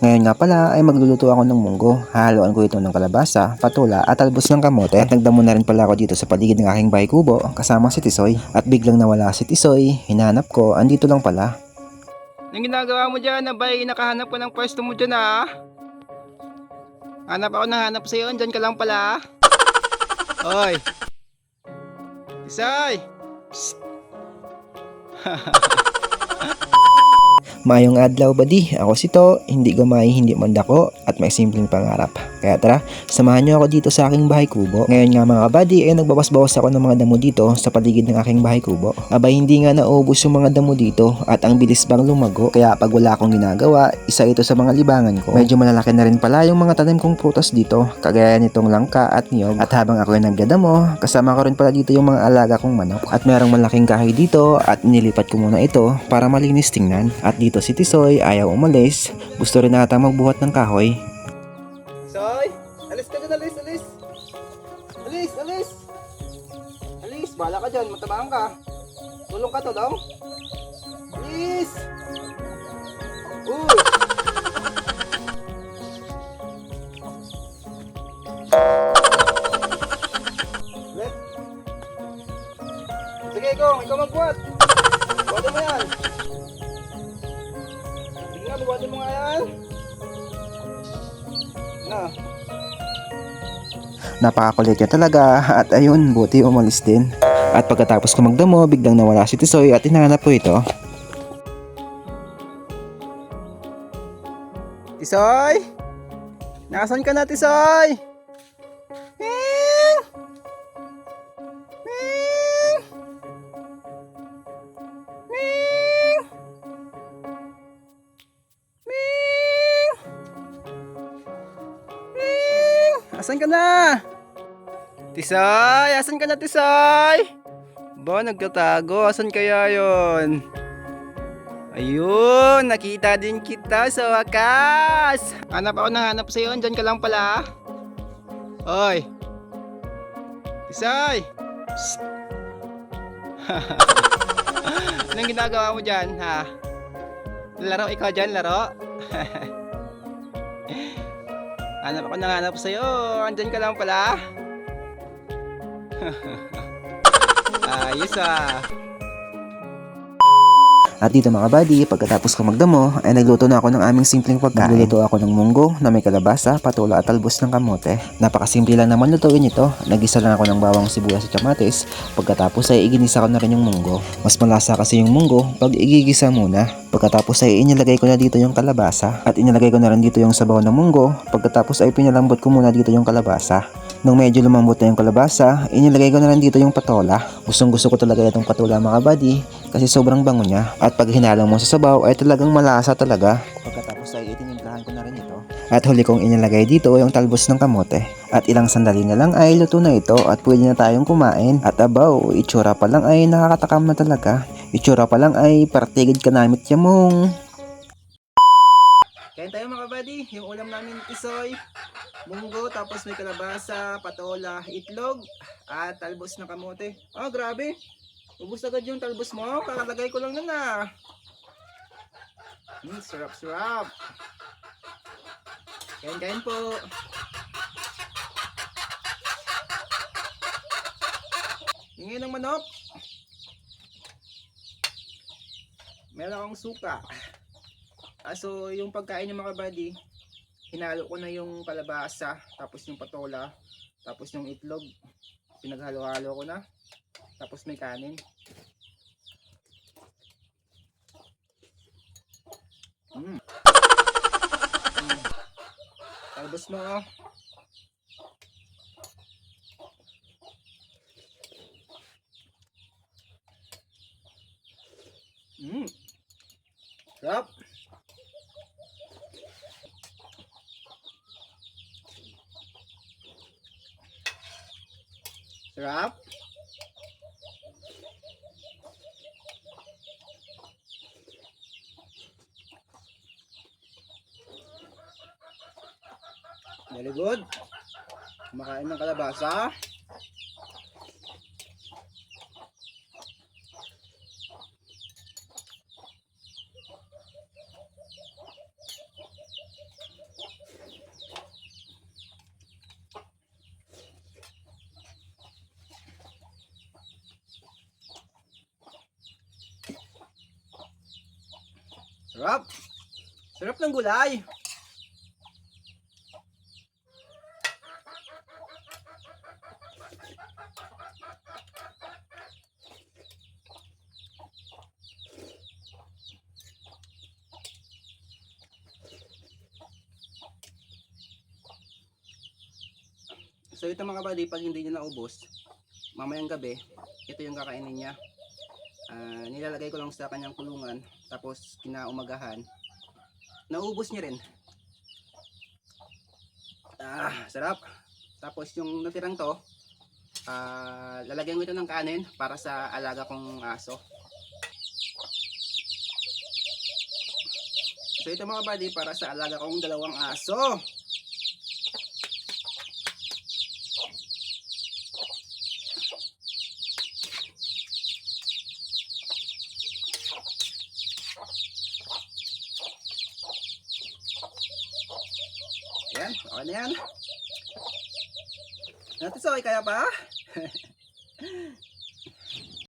Ngayon nga pala ay magluluto ako ng munggo. Haluan ko ito ng kalabasa, patula at talbos ng kamote. Nagdamo na rin pala ako dito sa paligid ng aking bahay kubo kasama si Tisoy. At biglang nawala si Tisoy, hinanap ko, andito lang pala. Anong ginagawa mo dyan? Abay, nakahanap ko ng pwesto mo dyan ah. Hanap ako ng hanap sa'yo. Dyan ka lang pala. Hoy. Isay. Mayong adlaw badi, ako si To, hindi gamay, hindi mandako, at may simpleng pangarap. Kaya tara, samahan niyo ako dito sa aking bahay kubo. Ngayon nga mga kabady, ay nagbawas-bawas ako ng mga damo dito sa paligid ng aking bahay kubo. Abay hindi nga naubos yung mga damo dito at ang bilis bang lumago. Kaya pag wala akong ginagawa, isa ito sa mga libangan ko. Medyo malalaki na rin pala yung mga tanim kong prutas dito, kagaya nitong langka at niyog. At habang ako ay nagdadamo, kasama ko rin pala dito yung mga alaga kong manok. At merong malaking kahoy dito at nilipat ko muna ito para malinis tingnan. At dito si Tisoy ayaw umalis, gusto rin nata magbuhat ng kahoy. Soy. Alis ka dyan, alis, alis. Alis, alis. Alis, bahala ka dyan. Matabaan ka. Tulong ka to daw. Alis. Uy. Sige, Gong. Ikaw magbuhat. Buhatin mo yan. Sige nga, buhatin mo nga yan. Na. Napakakulit niya talaga at ayun, buti umalis din. At pagkatapos ko magdamo, biglang nawala si Tisoy at hinahanap ko ito. Tisoy! Nasaan ka na, Tisoy? Asan ka na? Tisoy! Asan ka na, Tisoy? Ba, nagtatago. Asan kaya yon? Ayun, nakita din kita sa wakas. Hanap ako ng hanap sa'yo, andyan ka lang pala. Hoy. Isay. Psst. Anong ginagawa mo dyan, ha? Laro ikaw dyan, laro? hanap ako ng hanap sa'yo, andyan ka lang pala. Ayos ah. At dito mga buddy, pagkatapos ko magdamo, ay nagluto na ako ng aming simpleng pagkain. Nagluluto ako ng munggo na may kalabasa, patula at talbos ng kamote. Napakasimple lang naman lutuin ito. Nagisa lang ako ng bawang sibuyas at kamatis. Pagkatapos ay iginisa ko na rin yung munggo. Mas malasa kasi yung munggo pag igigisa muna. Pagkatapos ay inilagay ko na dito yung kalabasa. At inilagay ko na rin dito yung sabaw ng munggo. Pagkatapos ay pinalambot ko muna dito yung kalabasa. Nung medyo lumambot na yung kalabasa, inilagay ko na lang dito yung patola. Gustong gusto ko talaga itong patola mga buddy kasi sobrang bango niya. At pag hinalo mo sa sabaw ay talagang malasa talaga. Pagkatapos ay itinimplahan ko na rin ito. At huli kong inilagay dito yung talbos ng kamote. At ilang sandali na lang ay luto na ito at pwede na tayong kumain. At abaw, itsura pa lang ay nakakatakam na talaga. Itsura pa lang ay partigid ka namit yamong. Kain tayo mga buddy. Yung ulam namin tisoy, munggo, tapos may kalabasa, patola, itlog, at talbos ng kamote. Oh, grabe. Ubus agad yung talbos mo. Kakalagay ko lang na na. Hmm, sarap, sarap. Kain, kain po. Hingin ng manok. Meron akong suka. Ah, yung pagkain ng mga buddy, hinalo ko na yung kalabasa, tapos yung patola, tapos yung itlog, pinaghalo-halo ko na, tapos may kanin. Mm. Mm. Talbos mo, oh. Mm. Sarap. Sarap. Very good. Kumakain ng kalabasa. Sarap! Sarap ng gulay! So ito mga buddy, pag hindi niya naubos, mamayang gabi, ito yung kakainin niya. Ah, nilalagay ko lang sa kanyang kulungan, tapos kinaumagahan, naubos niya rin. Ah, sarap. Tapos yung natirang to, ah, lalagyan ko ito ng kanin para sa alaga kong aso. So ito mga buddy, para sa alaga kong dalawang aso. Yan, okay na yan. Natin so, kaya pa?